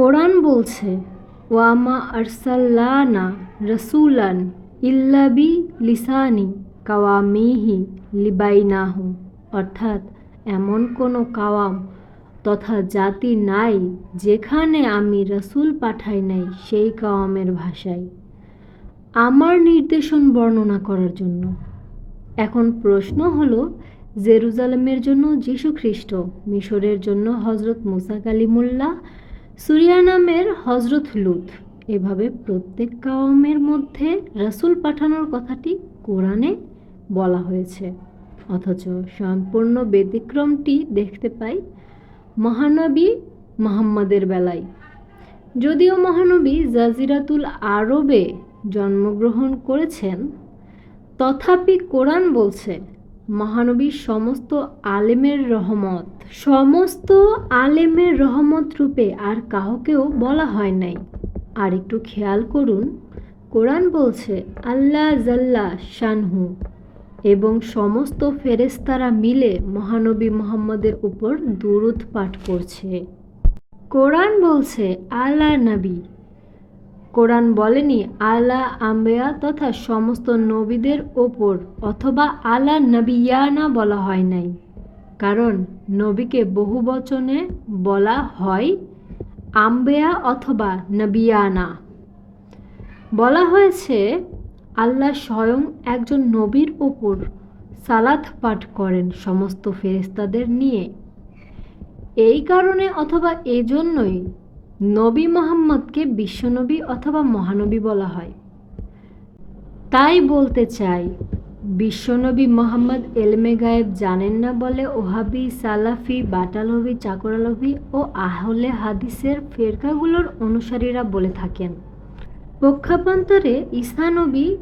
কোরআন বলছে, ওয়ামা আরসাল্লানা রসুলান ইল্লাবি লিসানি কাওয়ামিহি লিবাইনাহু। অর্থাৎ এমন কোনো কাওয়াম তথা জাতি নাই যেখানে আমি রসুল পাঠাই নাই সেই কাওয়ামের ভাষায়। আমার নির্দেশন বর্ণনা করার জন্য। এখন প্রশ্ন হলো, জেরুজালেমের জন্য যীশু খ্রিস্ট মিশরের জন্য হজরত মুসা কালিমুল্লাহ সুরিয়া নামের হজরত লুত। এভাবে প্রত্যেক কাওয়ামের মধ্যে রাসুল পাঠানোর কথাটি কোরআনে বলা হয়েছে। অথচ সম্পূর্ণ ব্যতিক্রমটি দেখতে পাই মহানবী মোহাম্মদের বেলায়। যদিও মহানবী জাজিরাতুল আরবে জন্মগ্রহণ করেছেন, তথাপি কোরআন বলছে মহানবীর সমস্ত আলেমের রহমত। সমস্ত আলেমের রহমত রূপে আর কাহকেও বলা হয় নাই। আর একটু খেয়াল করুন, কোরআন বলছে আল্লাহ জাল্লা শানহু। এবং সমস্ত ফেরেস্তারা মিলে মহানবী মোহাম্মদের উপর দুরুদ পাঠ করছে। কোরআন বলছে আল্লাহ নবী। কোরআন বলেনি, আলা আম্বেয়া তথা সমস্ত নবীদের ওপর অথবা আলা নবিয়ানা বলা হয় নাই। কারণ নবীকে বহু বচনে বলা হয় আম্বেয়া অথবা নবিয়ানা। বলা হয়েছে, আল্লাহ স্বয়ং একজন নবীর ওপর সালাত পাঠ করেন সমস্ত ফেরেস্তাদের নিয়ে। এই কারণে অথবা এজন্যই নবী মোহাম্মদকে বিশ্বনবী অথবা মহানবী বলা হয়। তাই বলতে চাই, বিশ্বনবী মোহাম্মদ এলমে গায়েব জানেন না বলে ওহাবি, সালাফি, বাটালভি, চাকরালভি ও আহলে হাদিসের ফেরকাগুলোর অনুসারীরা বলে থাকেন। পক্ষান্তরে ঈসানবী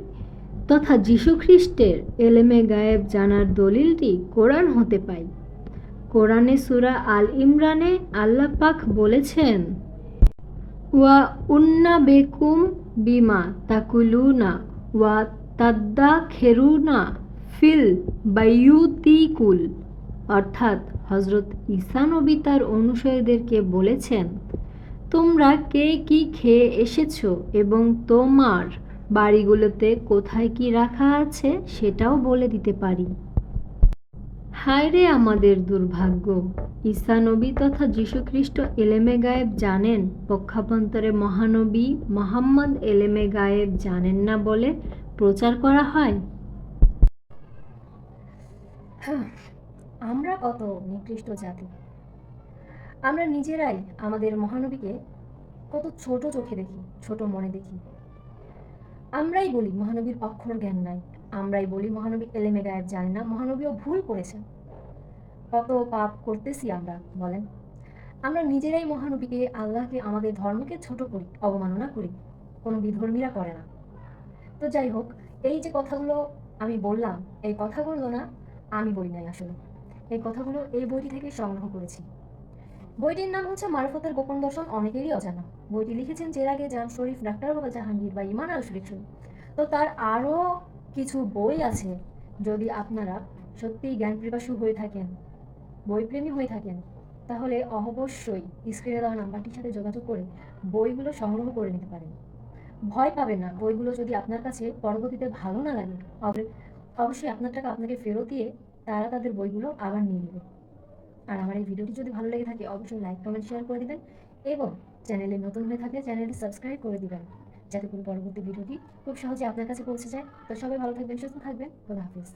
তথা যীশুখ্রিস্টের এলেমে গায়েব জানার দলিলটি কোরআন হতে পাই কোরআনে সুরা আল ইমরানে আল্লাহ পাক বলেছেন ওয়া উন্না বেকুম বিমা তাকুলুনা ওয়া তাদ্দা খেরুনা ফিল বাইয়ুতিকুল অর্থাৎ হজরত ঈসা নবী তার অনুসারীদেরকে বলেছেন, তোমরা কে কি খেয়ে এসেছ এবং তোমার বাড়িগুলোতে কোথায় কি রাখা আছে সেটাও বলে দিতে পারি। হায় রে আমাদের দুর্ভাগ্য। ঈসা নবী তথা যীশুখ্রিস্ট এলেমে গায়েব জানেন, পক্ষান্তরে মহানবী মোহাম্মদ এলেমে গায়েব জানেন না বলে প্রচার করা হয়, আমরা কত নিকৃষ্ট জাতি। আমরা নিজেরাই আমাদের মহানবীকে কত ছোট চোখে দেখি, ছোট মনে দেখি। আমরাই বলি, মহানবীর অক্ষর জ্ঞান নাই। আমরাই বলি, মহানবী এলেমে গায়েব জানে না, মহানবীও ভুল করেছেন। কত পাপ করতেছি আমরা, বলেন। আমরা নিজেরাই মহানবীকে, আল্লাহকে, আমাদের ধর্মকে ছোট করি, অবমাননা করি, কোনো বিধর্মীরা করে না। তো যাই হোক, এই যে কথাগুলো আমি বললাম, এই কথাগুলো না আমি বলি নাই আসলে। এই কথাগুলো এই বইটি থেকে সংগ্রহ করেছি। বইটির নাম হচ্ছে মারফতের গোপন দর্শন, অনেকেরই অজানা। বইটি লিখেছেন চেরাগে জান শরীফ, ডাক্তার বাবা জাহাঙ্গীর বা ইমান আল শরীফ তো তার আরও কিছু বই আছে যদি আপনারা সত্যিই জ্ঞান পিপাসু হয়ে থাকেন, বইপ্রেমী হয়ে থাকেন, তাহলে অবশ্যই স্ক্রিনে দেওয়া নাম্বারটির সাথে যোগাযোগ করে বইগুলো সংগ্রহ করে নিতে পারেন। ভয় পাবেন না, বইগুলো যদি আপনার কাছে পরবর্তীতে ভালো না লাগে অবশ্যই আপনার টাকা আপনাকে ফেরত দিয়ে তারা তাদের বইগুলো আবার নিয়ে নেবে। আর আমার এই ভিডিওটি যদি ভালো লেগে থাকে, অবশ্যই লাইক, কমেন্ট, শেয়ার করে দেবেন এবং চ্যানেলে নতুন হয়ে থাকলে চ্যানেলটি সাবস্ক্রাইব করে দিবেন, যাতে করে পরবর্তী ভিডিওটি খুব সহজে আপনার কাছে পৌঁছে যায়। তো সবাই ভালো থাকবেন, সুস্থ থাকবেন। খোদা হাফিজ।